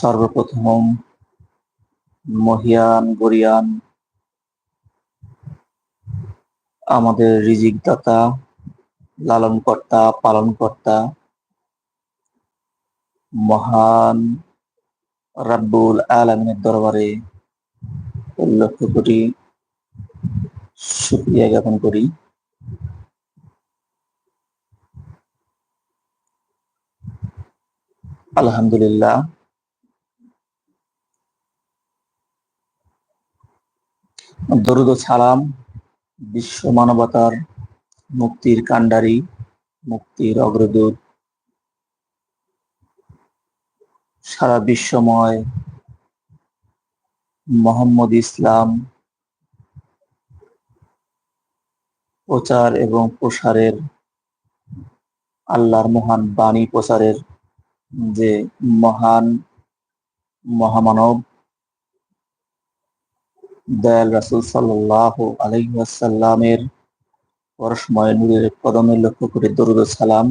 সর্বপ্রথম মহিয়ান, গরিয়ান, আমাদের রিজিক দাতা লালন কর্তা পালন কর্তা মহান রাব্বুল আলমিনের দরবারে লক্ষ কোটি শুক্রিয়া জ্ঞাপন করি। আলহামদুলিল্লাহ। দরুদ সালাম, বিশ্ব মানবতার মুক্তির কাণ্ডারি, মুক্তির অগ্রদূত। সারা বিশ্বময় মোহাম্মদ ইসলাম প্রচার এবং প্রসারের আল্লাহর মহান বাণী প্রচারের যে মহান মহামানব দয়াল রাসুল সাল্লাহ আলহিহাসাল্লামের পরসময় নূরের কদমের লক্ষ্য করে দরুদ সালাম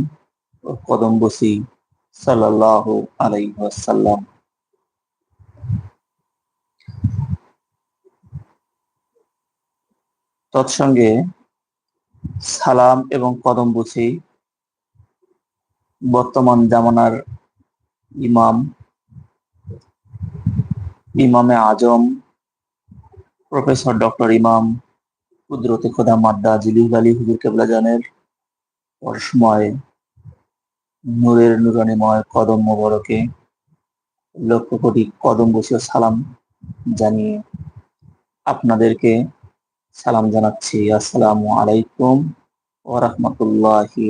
ও কদম বসি সাল্লাহ আলহিহাসাল্লাম তৎসঙ্গে সালাম এবং কদম বুঝি বর্তমান জামানার ইমাম, ইমামে আজম প্রফেসর ডক্টর ইমাম কুদরতে খোদা মাদ্দা জিলিল আলী হুজুর কেবলা জানের পরসময় নূরের নুরানিময় কদম মোবারকে লক্ষ কোটি কদম বসিয়ে সালাম জানিয়ে আপনাদেরকে সালাম জানাচ্ছি। আসসালামু আলাইকুম ওয়া রাহমাতুল্লাহি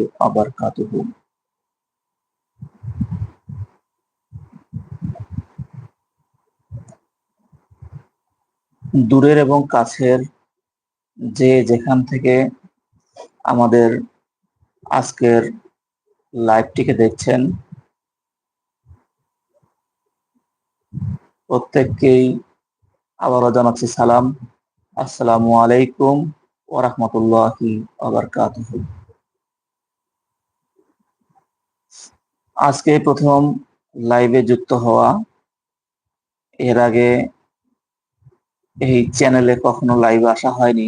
দূরের এবং কাছের যে যেখান থেকে আমাদের আজকের লাইভটিকে দেখছেন, প্রত্যেককেই আবারও জানাচ্ছি সালাম। আসসালামু আলাইকুম ওরহমতুল্লাহি আবরকাতুহু আজকে প্রথম লাইভে যুক্ত হওয়া, এর আগে এই চ্যানেলে কখনো লাইভ আসা হয়নি।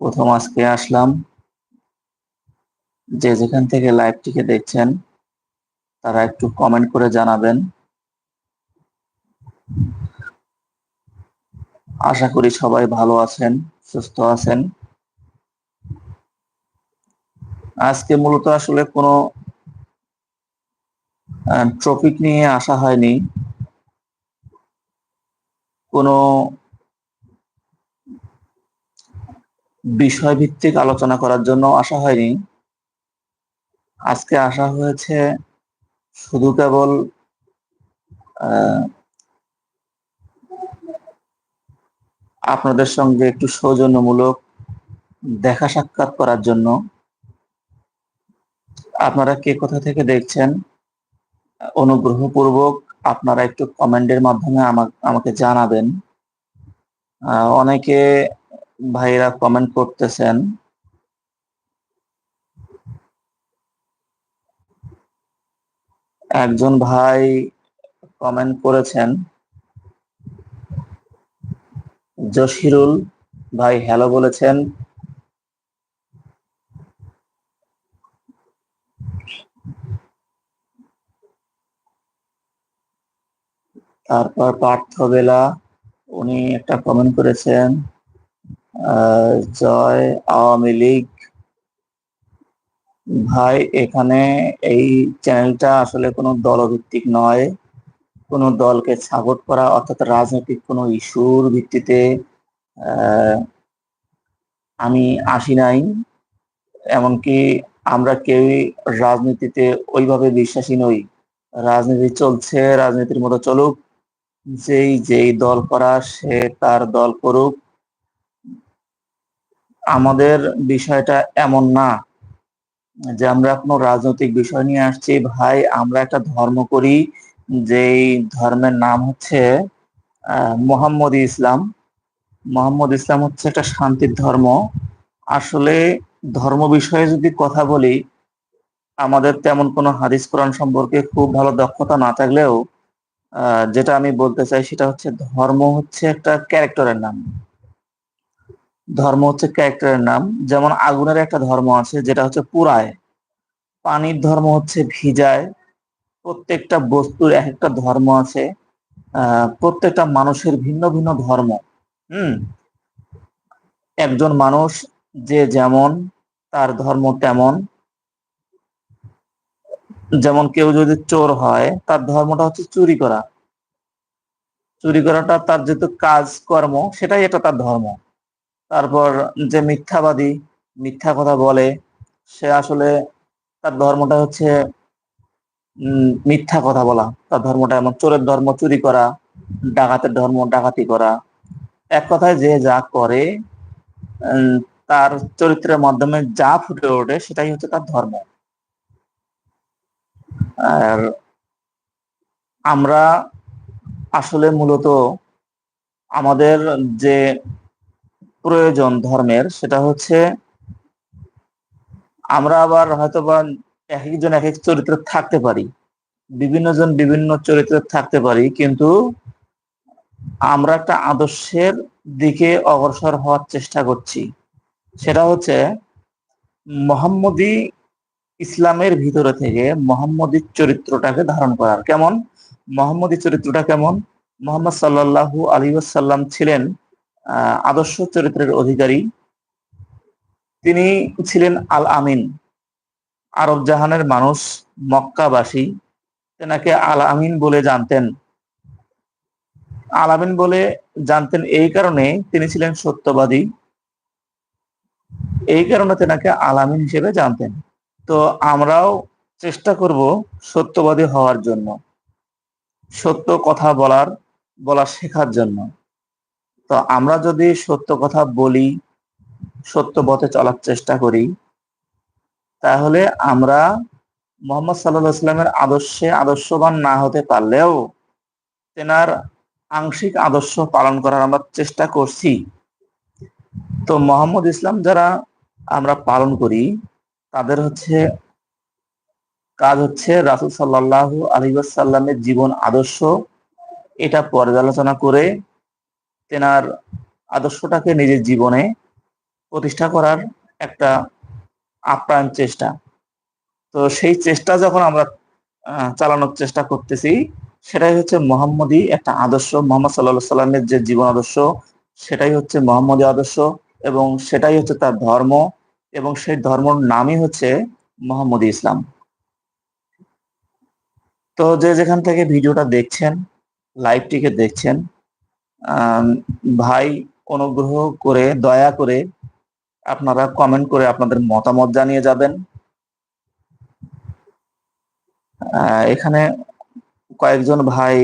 প্রথম আজকে আসলাম। যে যেখান থেকে লাইভটিকে দেখছেন, তারা একটু কমেন্ট করে জানাবেন। আশা করি সবাই ভালো আছেন, সুস্থ আছেন। আজকে মূলত আসলে কোনো টপিক নিয়ে আসা হয়নি। কোনো বিষয় ভিত্তিক আলোচনা করার জন্য আসা হয়নি। আজকে আসা হয়েছে শুধু কেবল আপনাদের সঙ্গে একটু সৌজন্যমূলক দেখা সাক্ষাৎ করার জন্য। আপনারা কে কোথা থেকে দেখছেন? অনুগ্রহপূর্বক আপনারা একটু কমেন্টের মাধ্যমে আমাকে জানাবেন। অনেকে ভাইরা কমেন্ট করতেছেন। একজন ভাই কমেন্ট করেছেন, জসিরুল ভাই হ্যালো বলেছেন তারপর পার্থ বেলা উনি একটা কমেন্ট করেছেন জয় আওয়ামী লীগ। ভাই, এখানে এই চ্যানেলটা আসলে কোনো দলভিত্তিক নয়। কোনো দলকে সাপোর্ট করা অর্থাৎ রাজনৈতিক কোনো ইস্যুর ভিত্তিতে আমি আসি নাই। এমনকি আমরা কেউই রাজনীতিতে ওইভাবে বিশ্বাসী নই। রাজনীতি চলছে, রাজনীতির মতো চলুক। যেই যেই দল করা সে তার দল করুক। আমাদের বিষয়টা এমন না যে আমরা কোনো রাজনৈতিক বিষয় নিয়ে আসছি। ভাই, আমরা একটা ধর্ম করি, যেই ধর্মের নাম হচ্ছে মোহাম্মদ ইসলাম। মোহাম্মদ ইসলাম হচ্ছে একটা শান্তির ধর্ম। আসলে ধর্ম বিষয়ে যদি কথা বলি, আমাদের তেমন কোনো হাদিস কোরআন সম্পর্কে খুব ভালো দক্ষতা না থাকলেও যেটা আমি বলতে চাই সেটা হচ্ছে ধর্ম হচ্ছে একটা ক্যারেক্টারের নাম। ধর্ম হচ্ছে ক্যারেক্টারের নাম। যেমন আগুনের একটা ধর্ম আছে যেটা হচ্ছে পুরায়। পানির ধর্ম হচ্ছে ভিজায়। প্রত্যেকটা বস্তুর এক একটা ধর্ম আছে। প্রত্যেকটা মানুষের ভিন্ন ভিন্ন ধর্ম। হুম? একজন মানুষ যে যেমন, তার ধর্ম তেমন। যেমন কেউ যদি চোর হয়, তার ধর্মটা হচ্ছে চুরি করা। চুরি করাটা তার যেহেতু কাজ কর্ম সেটাই এটা তার ধর্ম। তারপর যে মিথ্যাবাদী, মিথ্যা কথা বলে, সে আসলে তার ধর্মটা হচ্ছে মিথ্যা কথা বলা। তার ধর্মটা এমন, চোরের ধর্ম চুরি করা, ডাকাতের ধর্ম ডাকাতি করা। এক কথায় যে যা করে তার চরিত্রের মাধ্যমে যা ফুটে ওঠে, সেটাই হচ্ছে তার ধর্ম। আর আমরা আসলে মূলত আমাদের যে প্রয়োজন ধর্মের, সেটা হচ্ছে আমরা আবার হয়তোবা এক একজন এক এক চরিত্রে থাকতে পারি, বিভিন্ন জন বিভিন্ন চরিত্রে থাকতে পারি, কিন্তু আমরা একটা আদর্শের দিকে অগ্রসর হওয়ার চেষ্টা করছি। সেটা হচ্ছে মোহাম্মদী ইসলামের ভিতরে থেকে মোহাম্মদী চরিত্রটাকে ধারণ করার। কেমন? মোহাম্মদী চরিত্রটা কেমন? মোহাম্মদ সাল্লাল্লাহু আলী সাল্লাম ছিলেন আদর্শ চরিত্রের অধিকারী। তিনি ছিলেন আল আমিন আরব জাহানের মানুষ, মক্কাবাসী। তেনাকে আল আমিন বলে জানতেন। আল আমিন বলে জানতেন এই কারণে তিনি ছিলেন সত্যবাদী। এই কারণে তেনাকে আল আমিন হিসেবে জানতেন। তো আমরাও চেষ্টা করব সত্যবাদী হওয়ার জন্য, সত্য কথা বলার, বলা শেখার জন্য। তো আমরা যদি সত্য কথা বলি, সত্য পথে চলার চেষ্টা করি, তাহলে আমরা মোহাম্মদ সাল্লাহ ইসলামের আদর্শে আদর্শবান না হতে পারলেও তেনার আংশিক আদর্শ পালন করার আমরা চেষ্টা করছি। তো মোহাম্মদ ইসলাম যারা আমরা পালন করি তাদের হচ্ছে কাজ হচ্ছে রাসুল সাল্লাহ আলী সাল্লামের জীবন আদর্শ। এটা পর্যালোচনা করে তেনার আদর্শটাকে নিজের জীবনে প্রতিষ্ঠা করার একটা আপ্রাণ চেষ্টা। তো সেই চেষ্টা যখন আমরা চালানোর চেষ্টা করতেছি, সেটাই হচ্ছে মোহাম্মদী একটা আদর্শ। মোহাম্মদ সাল্লাহ সাল্লামের যে জীবন আদর্শ, সেটাই হচ্ছে মোহাম্মদী আদর্শ এবং সেটাই হচ্ছে তার ধর্ম। এবং সেই ধর্মর নামই হচ্ছে মোহাম্মদী ইসলাম। তো যে যেখান থেকে ভিডিওটা দেখছেন, লাইভটিকে দেখছেন ভাই অনুগ্রহ করে, দয়া করে আপনারা কমেন্ট করে আপনাদের মতামত জানিয়ে যাবেন। এখানে কয়েকজন ভাই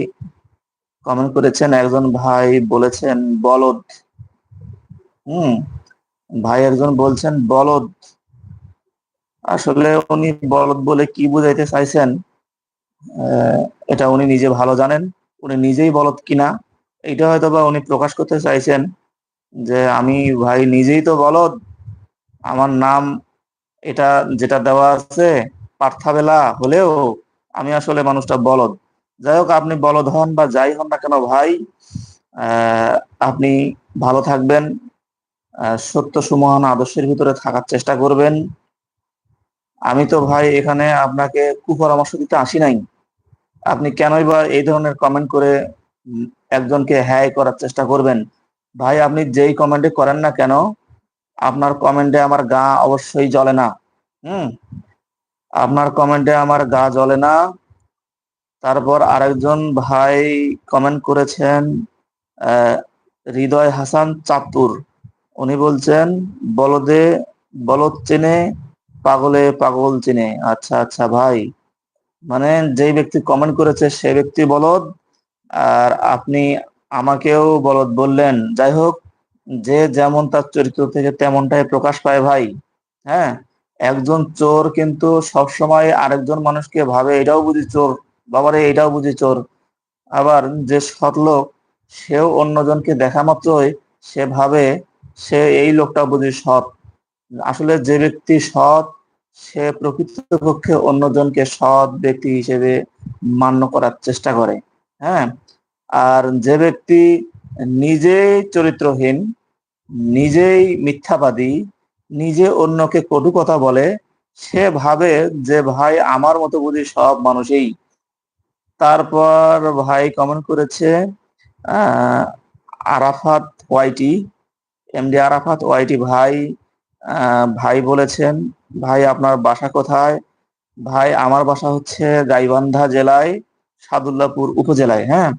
কমেন্ট করেছেন, একজন ভাই বলেছেন, বলদ। হুম? ভাই একজন বলছেন, বলদ। আসলে উনি বলদ বলে কি বুঝাইতে চাইছেন এটা উনি নিজে ভালো জানেন। উনি নিজেই বলদ কিনা এটা হয়তো বা উনি প্রকাশ করতে চাইছেন যে, আমি ভাই নিজেই তো বলদ। আমার নাম এটা যেটা দেওয়া আছে, পার্থাবেলা হলেও আমি আসলে মানুষটা বলদ। যাই হোক, আপনি বলদ হন বা যাই হন না কেন ভাই আপনি ভালো থাকবেন। সত্য সুমহান আদর্শের ভিতরে থাকার চেষ্টা করবেন। আমি তো ভাই এখানে আপনাকে কুপরামর্শ দিতে আসি নাই। আপনি কেনই বা এই ধরনের কমেন্ট করে একজনকে হ্যায় করার চেষ্টা করবেন? ভাই, আপনি যেই কমেন্টে করেন না কেন, আপনার কমেন্টে আমার গা অবশ্যই জ্বলে না। হুম? আপনার কমেন্টে আমার গা জ্বলে না। তারপর আরেকজন ভাই কমেন্ট করেছেন হৃদয় হাসান চাতুর উনি বলছেন, বলদে, বলদ চেনে, পাগলে পাগল চেনে। আচ্ছা আচ্ছা ভাই। মানে যেই ব্যক্তি কমেন্ট করেছে সে ব্যক্তি বলদ, আর আপনি আমাকেও বলদ বললেন। যাই হোক, যে যেমন তার চরিত্র থেকে তেমনটাই প্রকাশ পায় ভাই হ্যাঁ? একজন চোর কিন্তু সবসময় আরেকজন মানুষকে ভাবে, এটাও বুঝি চোর, বাবারে, এটাও বুঝি চোর। আবার যে সৎ লোক, সেও অন্যজনকে দেখা মাত্রই সে ভাবে সে এই লোকটা বুঝি সৎ। আসলে যে ব্যক্তি সৎ, সে প্রকৃতপক্ষে অন্যজনকে সৎ ব্যক্তি হিসেবে মান্য করার চেষ্টা করে হ্যাঁ? আর যে ব্যক্তি নিজেই চরিত্রহীন, নিজেই মিথ্যাবাদী, নিজে অন্যকে কটু কথা বলে, সে ভাবে যে, ভাই, আমার মতো বুঝি সব মানুষই। তারপর ভাই কমেন্ট করেছে আরাফাত এমডি আরাফাত ওয়াইটি ভাই ভাই বলেছেন, ভাই, আপনার বাসা কোথায়? ভাই, আমার বাসা হচ্ছে গাইবান্ধা জেলায়, সাদুল্লাপুর উপজেলায়। হ্যাঁ?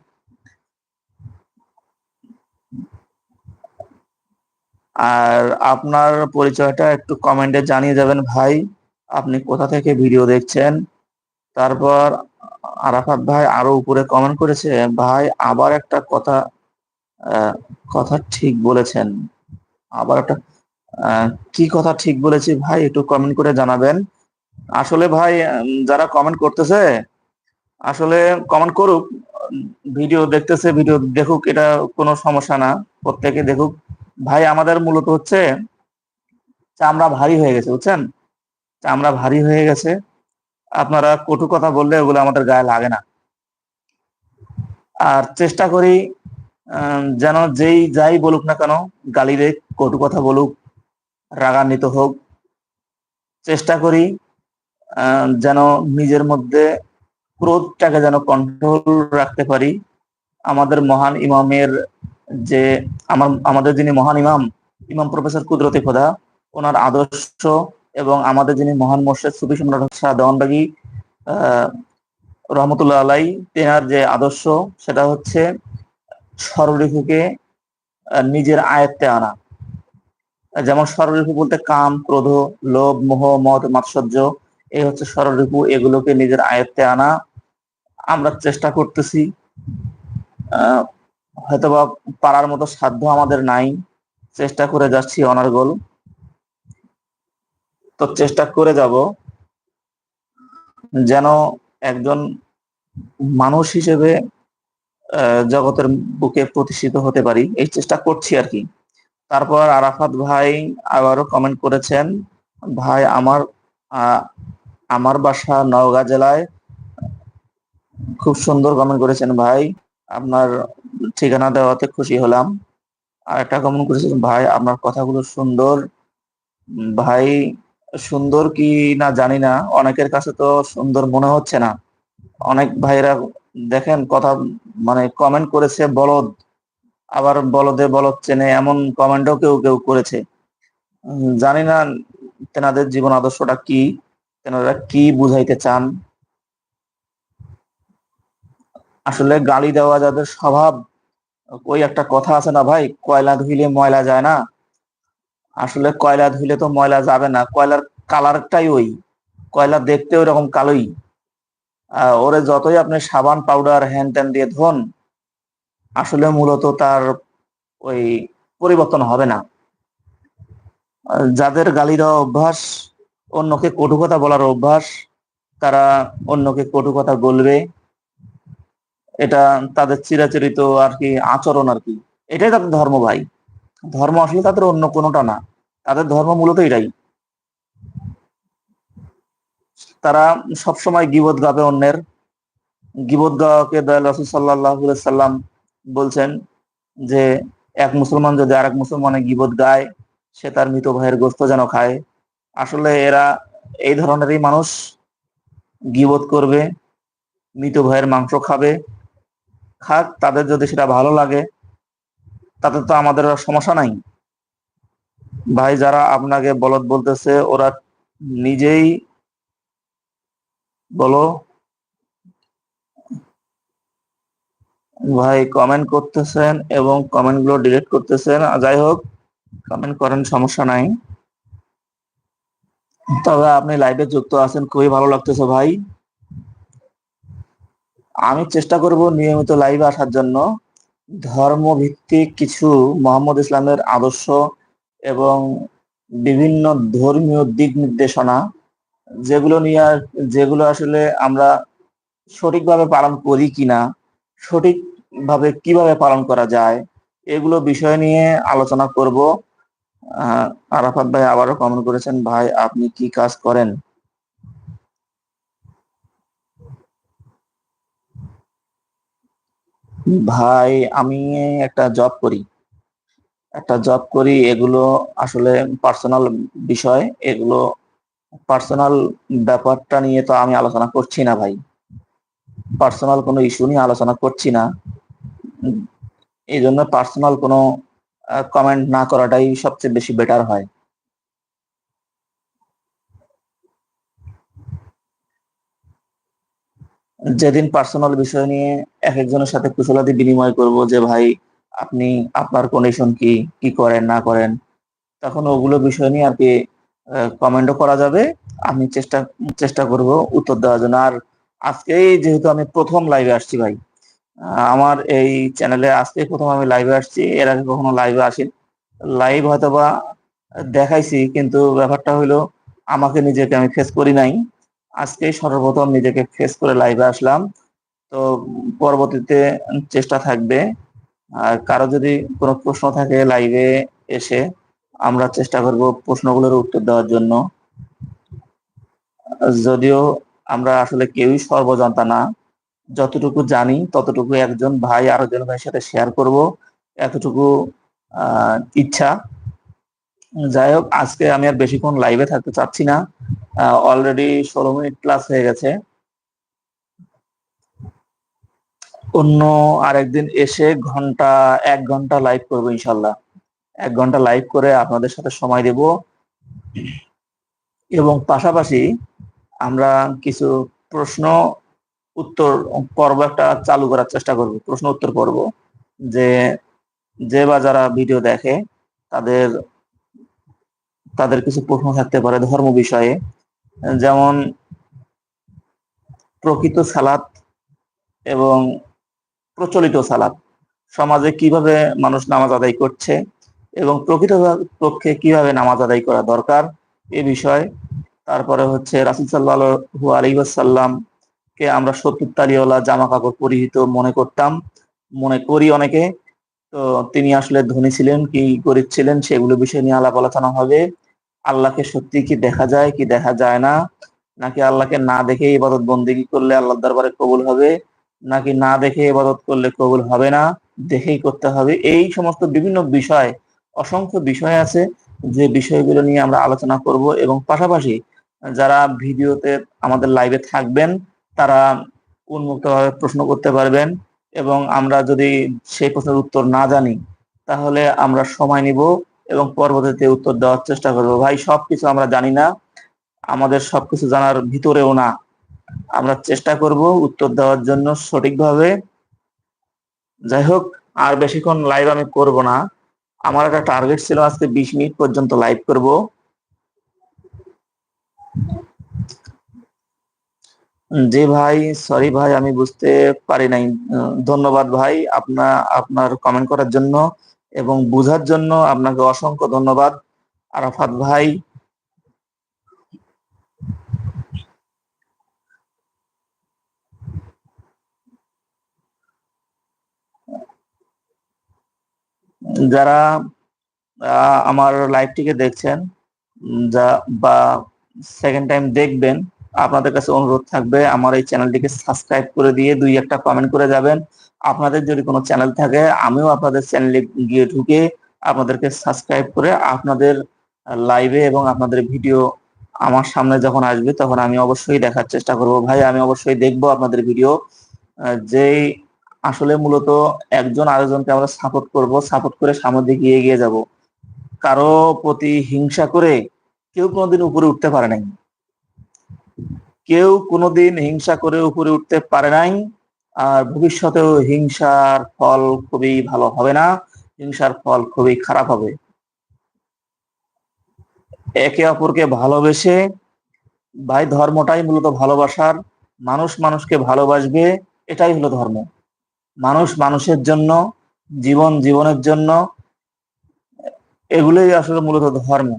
আর আপনার পরিচয়টা একটু কমেন্টে জানিয়ে যাবেন ভাই, আপনি কোথা থেকে ভিডিও দেখছেন? তারপর আরাফাত ভাই আরও উপরে কমেন্ট করেছে, ভাই, আবার একটা কথা কথা ঠিক বলেছেন। আবার একটা কি কথা ঠিক বলেছি ভাই একটু কমেন্ট করে জানাবেন। আসলে ভাই যারা কমেন্ট করতেছে, আসলে কমেন্ট করুক, ভিডিও দেখতেছে, ভিডিও দেখুক, এটা কোনো সমস্যা না, প্রত্যেকে দেখুক। ভাই, আমাদের মূলত হচ্ছে চামড়া ভারী হয়ে গেছে, বুঝছেন? চামড়া ভারী হয়ে গেছে। আপনারা কটু কথা বললে ওগুলো আমাদের গায়ে লাগে না। আর চেষ্টা করি যেন যেই যাই বলুক না কেন, গালিরে কটু কথা বলুক, রাগান্বিত হোক, চেষ্টা করি যেন নিজের মধ্যে ক্রোধটাকে যেন কন্ট্রোল রাখতে পারি। আমাদের মহান ইমামের যে, আমার, আমাদের যিনি মহান ইমাম ইমাম প্রফেসর কুদরতি খোদা, ওনার আদর্শ এবং আমাদের যিনি মহান মোর্শেদ সুফি সম্রাট শাহ দেওয়ানবাগি রহমতুল্লাহ আলাই, তেনার যে আদর্শ, সেটা হচ্ছে সররিফুকে নিজের আয়ত্তে আনা। যেমন সররিপু বলতে কাম, ক্রোধ, লোভ, মোহ, মদ, মাৎসর্য, এই হচ্ছে সররিপু এগুলোকে নিজের আয়ত্তে আনা। আমরা চেষ্টা করতেছি হয়তোবা পারার মতো সাধ্য আমাদের নাই। চেষ্টা করে যাচ্ছি অনার্গল। তো চেষ্টা করে যাব যেন একজন মানুষ হিসেবে জগতের বুকে প্রতিষ্ঠিত হতে পারি, এই চেষ্টা করছি আর কি। তারপর আরাফাত ভাই আবারও কমেন্ট করেছেন, ভাই, আমার আমার বাসা নওগাঁ জেলায় খুব সুন্দর কমেন্ট করেছেন ভাই। আপনার ঠিকানা দেওয়াতে খুশি হলাম। আর একটা কমেন্ট করেছেন, ভাই, আপনার কথাগুলো সুন্দর। ভাই, সুন্দর কি না জানি না। অনেকের কাছে তো সুন্দর মনে হচ্ছে না। অনেক ভাইরা দেখেন কথা মানে কমেন্ট করেছে বলদ। আবার বলদে বলদ চেনে এমন কমেন্টও কেউ কেউ করেছে। জানি না তেনাদের জীবন আদর্শটা কি, তেনারা কি বুঝাইতে চান? আসলে গালি দেওয়া যাদের স্বভাব, ওই একটা কথা আছে না ভাই, কয়লা ধুইলে ময়লা যায় না। আসলে কয়লা ধুইলে তো ময়লা যাবে না, কয়লার কালারটাই ওই। কয়লা দেখতে ওই রকম কালোই। ওরে যতই আপনি সাবান পাউডার হ্যান্ড ট্যান দিয়ে ধন, আসলে মূলত তার ওই পরিবর্তন হবে না। যাদের গালি দেওয়া অভ্যাস, অন্যকে কটু কথা বলার অভ্যাস, তারা অন্যকে কটু কথা বলবে। এটা তাদের চিরাচরিত আর কি আচরণ আর কি। এটাই তাদের ধর্ম ভাই। ধর্ম আসলে তাদের অন্য কোনোটা না। তাদের ধর্ম মূলত এটাই। তারা সবসময় গিবত গাবে অন্যের। গিবত গাওয়াকে দয়াল রসুল সাল্লাহ সাল্লাম বলছেন যে, এক মুসলমান যদি আর এক মুসলমানের গিবত গায়, সে তার মৃত ভাইয়ের গোস্ত যেন খায়। আসলে এরা এই ধরনেরই মানুষ। গিবত করবে, মৃত ভাইয়ের মাংস খাবে। খাক, তাদের যদি সেটা ভালো লাগে তাতে তো আমাদের সমস্যা নাই। ভাই, যারা আপনাকে বলদ বলতেছে, ওরা নিজেই বলো। ভাই কমেন্ট করতেছেন এবং কমেন্টগুলো ডিলিট করতেছেন। যাই হোক কমেন্ট করেন, সমস্যা নাই। তবে আপনি লাইভে যুক্ত আছেন, খুবই ভালো লাগতেছে ভাই। আমি চেষ্টা করব নিয়মিত লাইভে আসার জন্য। ধর্ম ভিত্তিক কিছু মোহাম্মদ ইসলামের আদর্শ এবং বিভিন্ন ধর্মীয় দিক নির্দেশনা যেগুলো নিয়ে যেগুলো আসলে আমরা সঠিকভাবে পালন করি কিনা, সঠিকভাবে কীভাবে পালন করা যায়, এগুলো বিষয় নিয়ে আলোচনা করব। আরাফাত ভাই আবারও কমেন্ট করেছেন, ভাই, আপনি কি কাজ করেন? ভাই, আমি একটা জব করি। একটা জব করি, এগুলো আসলে পার্সোনাল বিষয়, এগুলো পার্সোনাল ব্যাপারটা নিয়ে তো আমি আলোচনা করছি না ভাই। পার্সোনাল কোনো ইস্যু নিয়ে আলোচনা করছি না। এই জন্য পার্সোনাল কোনো কমেন্ট না করাটাই সবচেয়ে বেশি বেটার হয়। যেদিন পার্সোনাল বিষয় নিয়ে এক একজনের সাথে কুশলাদি বিনিময় করব যে, ভাই, আপনি আপনার কন্ডিশন কি? কি করেন? না করেন? তখন ওগুলো বিষয় নিয়ে আর কি কমেন্টও করা যাবে। আমি চেষ্টা চেষ্টা করব উত্তর দেওয়ার জন্য। আর আজকেই যেহেতু আমি প্রথম লাইভে আসছি ভাই আমার এই চ্যানেলে আজকে প্রথম আমি লাইভে আসছি। এর আগে কখনো লাইভে আসি লাইভ হয়তো বা দেখাইছি, কিন্তু ব্যাপারটা হইল আমাকে নিজেকে আমি ফেস করি নাই। আজকেই সর্বপ্রথম নিজেকে ফেস করে লাইভে আসলাম। তো পরবর্তীতে চেষ্টা থাকবে। আর কারও যদি কোনো প্রশ্ন থাকে লাইভে এসে আমরা চেষ্টা করব প্রশ্নগুলোর উত্তর দেওয়ার জন্য। যদিও আমরা আসলে কেউই সর্বজনতা না। যতটুকু জানি, ততটুকু একজন ভাই আরেকজন ভাইয়ের সাথে শেয়ার করব। এতটুকু ইচ্ছা। যাই হোক, আজকে আমি আর বেশিক্ষণ লাইভে থাকতে চাচ্ছি না। অলরেডি ষোলো মিনিট প্লাস হয়ে গেছে। অন্য আরেকদিন এসে ঘণ্টা, এক ঘণ্টা লাইভ করব ইনশাল্লাহ। এক ঘণ্টা লাইভ করে আপনাদের সাথে সময় দেব। এবং পাশাপাশি আমরা কিছু প্রশ্ন উত্তর পর্ব একটা চালু করার চেষ্টা করব, প্রশ্ন উত্তর পর্ব। যে যে বা যারা ভিডিও দেখে, তাদের তাদের কিছু প্রশ্ন থাকতে পারে ধর্ম বিষয়ে। যেমন, প্রকৃত সালাত এবং প্রচলিত সালাত। সমাজে কীভাবে মানুষ নামাজ আদায় করছে? এবং প্রকৃত পক্ষে কীভাবে নামাজ আদায় করা দরকার এ বিষয়। তারপরে হচ্ছে রাসুল সাল্লাহ আলিবাসাল্লাম কে আমরা সত্তর তালিওয়ালা জামা কাপড় পরিহিত মনে করতাম, মনে করি অনেকে। তো তিনি আসলে ধনী ছিলেন, কি গরিব ছিলেন সেগুলো বিষয় নিয়ে আলাপ আলোচনা হবে। আল্লাহকে সত্যি কি দেখা যায়, কি দেখা যায় না? নাকি আল্লাহকে না দেখে ইবাদত বন্দিগি করলে আল্লাহ দরবারে কবুল হবে? নাকি না দেখে ইবাদত করলে কবুল হবে না? দেখেই করতে হবে। এই সমস্ত বিভিন্ন বিষয় অসংখ্য বিষয় আছে যে বিষয়গুলো নিয়ে আমরা আলোচনা করব এবং পাশাপাশি যারা ভিডিওতে আমাদের লাইভে থাকবেন, তারা উন্মুক্তভাবে প্রশ্ন করতে পারবেন এবং আমরা যদি সেই প্রশ্নের উত্তর না জানি, তাহলে আমরা সময় নিব এবং পরবর্তীতে উত্তর দেওয়ার চেষ্টা করব। ভাই, সবকিছু আমরা জানি না, আমাদের সবকিছু জানার ভিতরেও না। আমরা চেষ্টা করব উত্তর দেওয়ার জন্য সঠিকভাবে। যাই হোক, আর বেশিক্ষণ লাইভ আমি করব না। আমার একটা টার্গেট ছিল আজকে বিশ মিনিট পর্যন্ত লাইভ করব। জি ভাই সরি ভাই, আমি বুঝতে পারি নাই। ধন্যবাদ ভাই আপনার আপনার কমেন্ট করার জন্য এবং বুঝার জন্য আপনাকে অসংখ্য ধন্যবাদ। আরাফাত ভাই যারা আমার লাইভটিকে দেখছেন যা, বা সেকেন্ড টাইম দেখবেন, আপনাদের কাছে অনুরোধ থাকবে, আমার এই চ্যানেলটিকে সাবস্ক্রাইব করে দিয়ে দুই একটা কমেন্ট করে যাবেন। আপনাদের যদি কোনো চ্যানেল থাকে, আমিও আপনাদের চ্যানেলে গিয়ে ঢুকে আপনাদেরকে সাবস্ক্রাইব করে আপনাদের লাইভে এবং আপনাদের ভিডিও আমার সামনে যখন আসবে, তখন আমি অবশ্যই দেখার চেষ্টা করব। ভাই, আমি অবশ্যই দেখব আপনাদের ভিডিও যেই আসলে মূলত একজন আরেকজনকে আমরা সাপোর্ট করব সাপোর্ট করে সামনের দিকে এগিয়ে যাব। কারও প্রতি হিংসা করে কেউ কোনোদিন উপরে উঠতে পারে নাই। কেউ কোনোদিন হিংসা করে উপরে উঠতে পারে নাই। আর ভবিষ্যতেও হিংসার ফল খুবই ভালো হবে না, হিংসার ফল খুবই খারাপ হবে। একে অপরকে ভালোবেসে, ভাই ধর্মটাই মূলত ভালোবাসার। মানুষ মানুষকে ভালোবাসবে, এটাই হলো ধর্ম। মানুষ মানুষের জন্য, জীবন জীবনের জন্য, এগুলোই আসলে মূলত ধর্ম।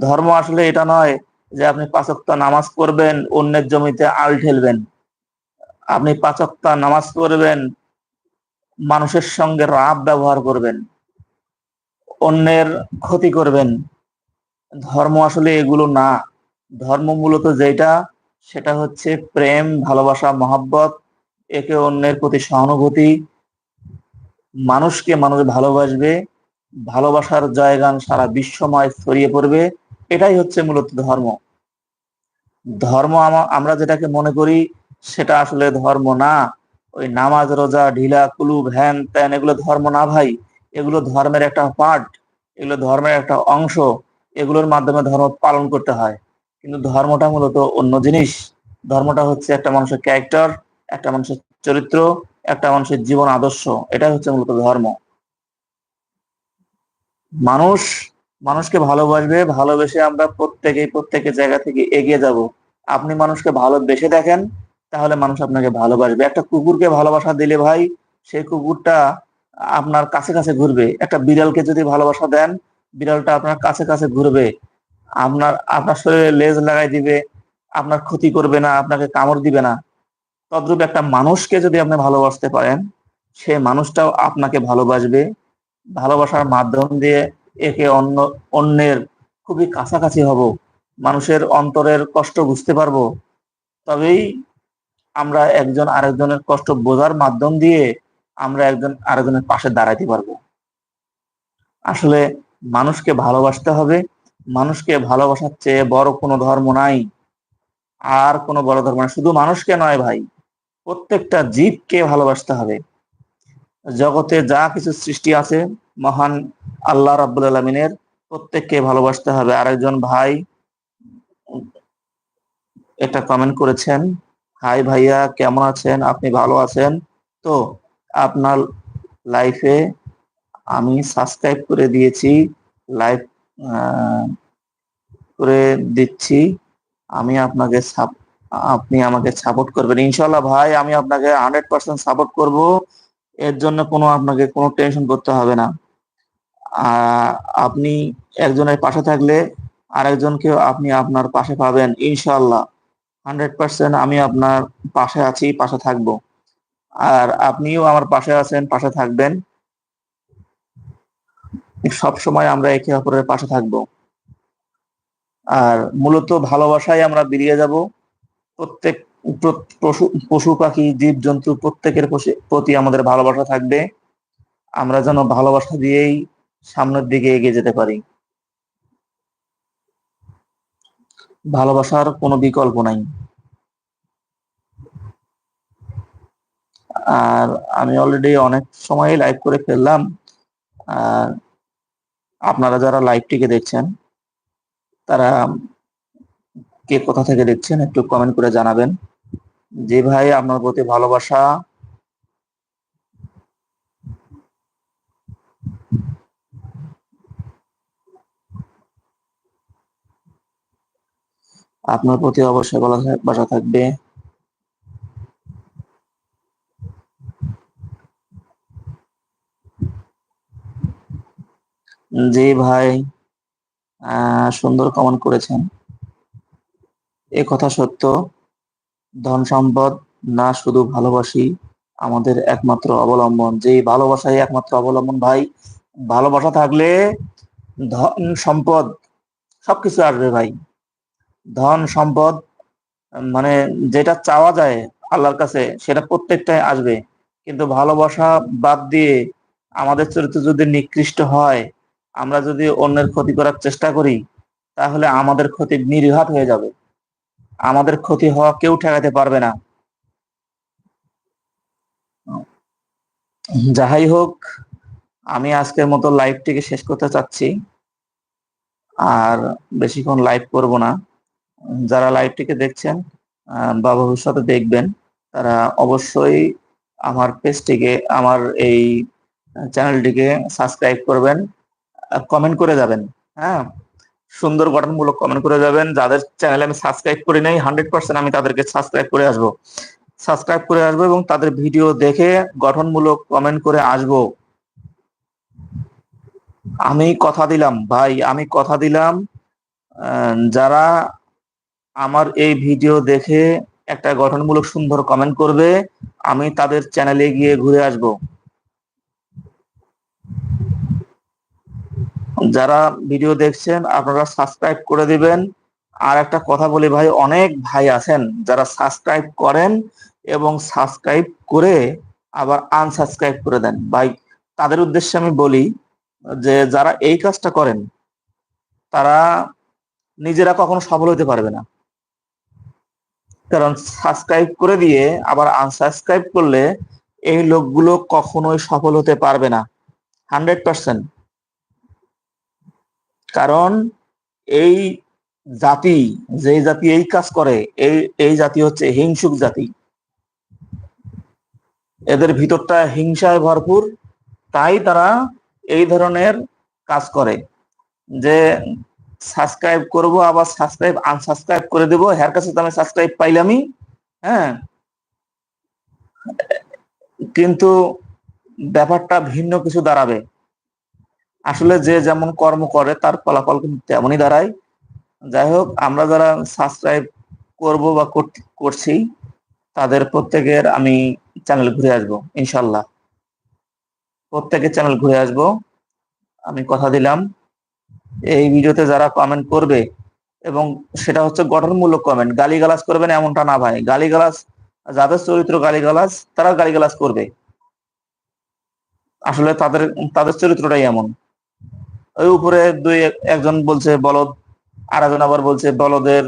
ধর্ম আসলে এটা নয় যে আপনি পাঁচক্তা নামাজ পড়বেন, অন্যের জমিতে আল ঠেলবেন। আপনি পাঁচক্তা নামাজ পড়বেন, মানুষের সঙ্গে রাব ব্যবহার করবেন, অন্যের ক্ষতি করবেন। ধর্ম আসলে এগুলো না। ধর্ম মূলত যেটা সেটা হচ্ছে প্রেম, ভালোবাসা, মহাব্বত একে অন্যের প্রতি সহানুভূতি, মানুষকে মানুষ ভালোবাসবে, ভালোবাসার জয়গান সারা বিশ্বময় ছড়িয়ে পড়বে, এটাই হচ্ছে মূলত ধর্ম। ধর্ম আমরা যেটাকে মনে করি সেটা আসলে ধর্ম না। ওই নামাজ, রোজা, ঢিলা কুলু ভ্যান ত্যান, এগুলো ধর্ম না ভাই। এগুলো ধর্মের একটা পার্ট এগুলো ধর্মের একটা অংশ। এগুলোর মাধ্যমে ধর্ম পালন করতে হয়। কিন্তু ধর্মটা মূলত অন্য জিনিস। ধর্মটা হচ্ছে একটা মানুষের ক্যারেক্টার একটা মানুষের চরিত্র, একটা মানুষের জীবন আদর্শ, এটাই হচ্ছে মূলত ধর্ম। মানুষ, মানুষকে ভালোবাসবে, ভালোবেসে আমরা প্রত্যেকে প্রত্যেকের জায়গা থেকে এগিয়ে যাব। আপনি মানুষকে ভালোবেসে দেখেন, তাহলে মানুষ আপনাকে ভালোবাসবে। একটা কুকুরকে ভালোবাসা দিলে ভাই সেই কুকুরটা আপনার কাছে কাছে ঘুরবে। একটা বিড়ালকে যদি ভালোবাসা দেন, বিড়ালটা আপনার কাছে কাছে ঘুরবে। আপনার আপনার শরীরে লেজ লাগাই দিবে, আপনার ক্ষতি করবে না, আপনাকে কামড় দিবে না। তদ্রূপ একটা মানুষকে যদি আপনি ভালোবাসতে পারেন সে মানুষটাও আপনাকে ভালোবাসবে। ভালোবাসার মাধ্যম দিয়ে একে অন্য, অন্যের খুবই কাছাকাছি হব। মানুষের অন্তরের কষ্ট বুঝতে পারব। তবেই আমরা একজন আরেকজনের কষ্ট বোঝার মাধ্যম দিয়ে আমরা একজন আরেকজনের পাশে দাঁড়াইতে পারব। আসলে মানুষকে ভালোবাসতে হবে। মানুষকে ভালোবাসার চেয়ে বড় কোনো ধর্ম নাই। আর কোনো বড় ধর্ম নাই। শুধু মানুষকে নয় ভাই। প্রত্যেকটা জীবকে ভালোবাসতে হবে। জগতে যা কিছু সৃষ্টি আছে, মহান আল্লাহ রাব্বুল আলমিনের প্রত্যেককে ভালোবাসতে হবে। আরেকজন ভাই একটা কমেন্ট করেছেন, হাই ভাইয়া, কেমন আছেন? আপনি ভালো আছেন? তো আপনার লাইফে আমি সাবস্ক্রাইব করে দিয়েছি লাইভ করে দিচ্ছি। আমি আপনাকে আপনি আমাকে সাপোর্ট করবেন। ইনশাল্লাহ ভাই, আমি আপনাকে হান্ড্রেড পার্সেন্ট সাপোর্ট করব। এর জন্য কোনো আপনাকে কোনো টেনশন করতে হবে না। আপনি একজনের পাশে থাকলে আরেকজনকেও আপনি আপনার পাশে পাবেন ইনশাল্লাহ হান্ড্রেড পার্সেন্ট আমি আপনার পাশে আছি, পাশে থাকব। আর আপনিও আমার পাশে আছেন, পাশে থাকবেন। সব সময় আমরা একে অপরের পাশে থাকব। আর মূলত ভালোবাসায় আমরা বেরিয়ে যাব। প্রত্যেক পশু পশু পাখি জীব জন্তু প্রত্যেকের প্রতি আমাদের ভালোবাসা থাকবে। আমরা যেন ভালোবাসা দিয়েই সামনের দিকে এগিয়ে যেতে পারি। ভালোবাসার কোনো বিকল্প নাই। আর আমি অলরেডি অনেক সময় লাইভ করে ফেললাম। আর আপনারা যারা লাইভটিকে দেখছেন, তারা কে কোথা থেকে দেখছেন একটু কমেন্ট করে জানাবেন। যে ভাই, আপনার প্রতি ভালোবাসা। আপনার প্রতি অবশ্যই ভালোবাসা থাকবে। জি ভাই সুন্দর কমেন্ট করেছেন। এ কথা সত্য, ধন সম্পদ না শুধু ভালোবাসি আমাদের একমাত্র অবলম্বন। যে ভালোবাসাই একমাত্র অবলম্বন ভাই, ভালোবাসা থাকলে ধন সম্পদ সবকিছু আসবে ভাই। ধন সম্পদ মানে যেটা চাওয়া যায় আল্লাহর কাছে, সেটা প্রত্যেকটাই আসবে। কিন্তু ভালোবাসা বাদ দিয়ে আমাদের চরিত্র যদি নিকৃষ্ট হয়, আমরা যদি অন্যের ক্ষতি করার চেষ্টা করি, তাহলে আমাদের ক্ষতি নির্ঘাত হয়ে যাবে। আমাদের ক্ষতি হওয়া কেউ ঠেকাতে পারবে না। যাহাই হোক, আমি আজকের মতো লাইভটিকে শেষ করতে চাচ্ছি। আর বেশিক্ষণ লাইভ করব না। যারা লাইভটিকে দেখছেন বা ভবিষ্যতে দেখবেন, তারা অবশ্যই আমার পেজটিকে আমার এই চ্যানেলটিকে সাবস্ক্রাইব করবেন কমেন্ট করে যাবেন হ্যাঁ? সুন্দর গঠনমূলক কমেন্ট করে যাবেন। যাদের চ্যানেলে আমি সাবস্ক্রাইব করি নাই হান্ড্রেড পার্সেন্ট আমি তাদেরকে সাবস্ক্রাইব করে আসব। সাবস্ক্রাইব করে আসব এবং তাদের ভিডিও দেখে গঠনমূলক কমেন্ট করে আসব। আমি কথা দিলাম, ভাই, আমি কথা দিলাম। যারা আমার এই ভিডিও দেখে একটা গঠনমূলক সুন্দর কমেন্ট করবে, আমি তাদের চ্যানেলে গিয়ে ঘুরে আসব। যারা ভিডিও দেখছেন, আপনারা সাবস্ক্রাইব করে দিবেন। আর একটা কথা বলি ভাই, অনেক ভাই আছেন যারা সাবস্ক্রাইব করেন এবং সাবস্ক্রাইব করে আবার আনসাবস্ক্রাইব করে দেন। ভাই, তাদের উদ্দেশ্যে আমি বলি যে, যারা এই কাজটা করেন, তারা নিজেরা কখনো সফল হতে পারবে না। কারণ সাবস্ক্রাইব করে দিয়ে আবার আনসাবস্ক্রাইব করলে এই লোকগুলো কখনোই সফল হতে পারবে না। হান্ড্রেড পার্সেন্ট কারণ এই জাতি যে জাতি এই কাজ করে, এই এই জাতি হচ্ছে হিংসুক জাতি। এদের ভিতরটা হিংসায় ভরপুর, তাই তারা এই ধরনের কাজ করে। যে সাবস্ক্রাইব করব, আবার সাবস্ক্রাইব আনসাবস্ক্রাইব করে দেবো, হ্যার কাছে তো আমি সাবস্ক্রাইব পাইলামই হ্যাঁ? কিন্তু ব্যাপারটা ভিন্ন কিছু দাঁড়াবে। আসলে যে যেমন কর্ম করে, তার ফলাফল কিন্তু তেমনই দাঁড়ায়। যাই হোক আমরা যারা সাবস্ক্রাইব করব বা করছি, তাদের প্রত্যেকের আমি চ্যানেল ঘুরে আসব, ইনশাল্লাহ। প্রত্যেকের চ্যানেল ঘুরে আসব। আমি কথা দিলাম। এই ভিডিওতে যারা কমেন্ট করবে এবং সেটা হচ্ছে গঠনমূলক কমেন্ট গালিগালাজ করবেন এমনটা না ভাই। গালিগালাজ, যাদের চরিত্র গালিগালাজ তারা গালিগালাজ করবে। আসলে তাদের তাদের চরিত্রটাই এমন। ওই উপরে দুই একজন বলছে বলদ আর একজন আবার বলছে বলদের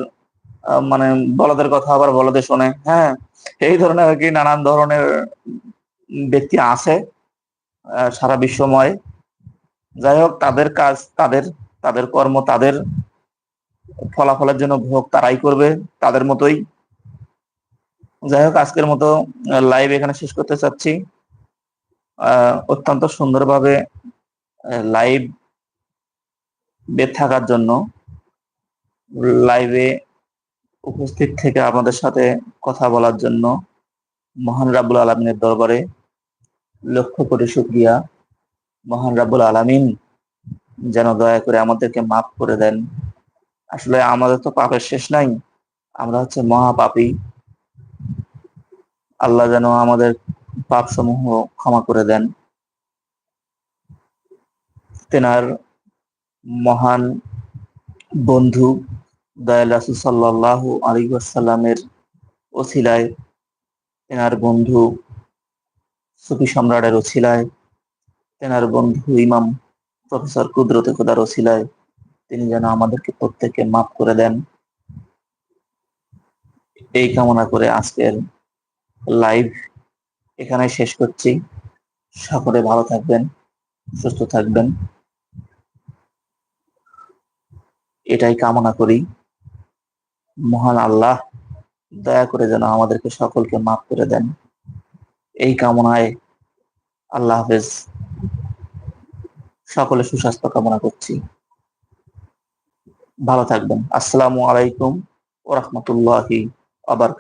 মানে বলদের কথা আবার বলদে শোনে। হ্যাঁ এই ধরনের আর কি নানান ধরনের ব্যক্তি আছে সারা বিশ্বময়। যাই হোক, তাদের কাজ, তাদের তাদের কর্ম, তাদের ফলাফলের জন্য ভোগ তারাই করবে তাদের মতোই। যাই হোক, আজকের মতো লাইভ এখানে শেষ করতে চাচ্ছি। অত্যন্ত সুন্দরভাবে লাইভ থাকার জন্য লাইভে উপস্থিত থেকে আমাদের সাথে কথা বলার জন্য মহান রাবুল আলমিনের দরবারে লক্ষ করে শুক্রিয়া। মহান রাবুল আলমিন যেন দয়া করে আমাদেরকে মাফ করে দেন। আসলে আমাদের তো পাপের শেষ নাই, আমরা হচ্ছে মহাপাপী। আল্লাহ যেন আমাদের পাপ সমূহ ক্ষমা করে দেন। তেনার মহান বন্ধু দয়াল সাল্লাহ আলী আসাল্লামের ওসিলায়, তেনার বন্ধু সুফি সম্রাটের ওসিলায়, তেনার বন্ধু ইমাম প্রফেসর কুদরতে খোদার ওসিলায়, তিনি যেন আমাদেরকে প্রত্যেককে মাফ করে দেন। এই কামনা করে আজকের লাইভ এখানে শেষ করছি। সকলে ভালো থাকবেন, সুস্থ থাকবেন। এটাই কামনা করি। মহান আল্লাহ, দয়া করে যেন আমাদেরকে সকলকে মাফ করে দেন। এই কামনায় আল্লাহ হাফেজ। সকলে সুস্বাস্থ্য কামনা করছি। ভালো থাকবেন। আসসালামু আলাইকুম ওরহমতুল্লাহি আবার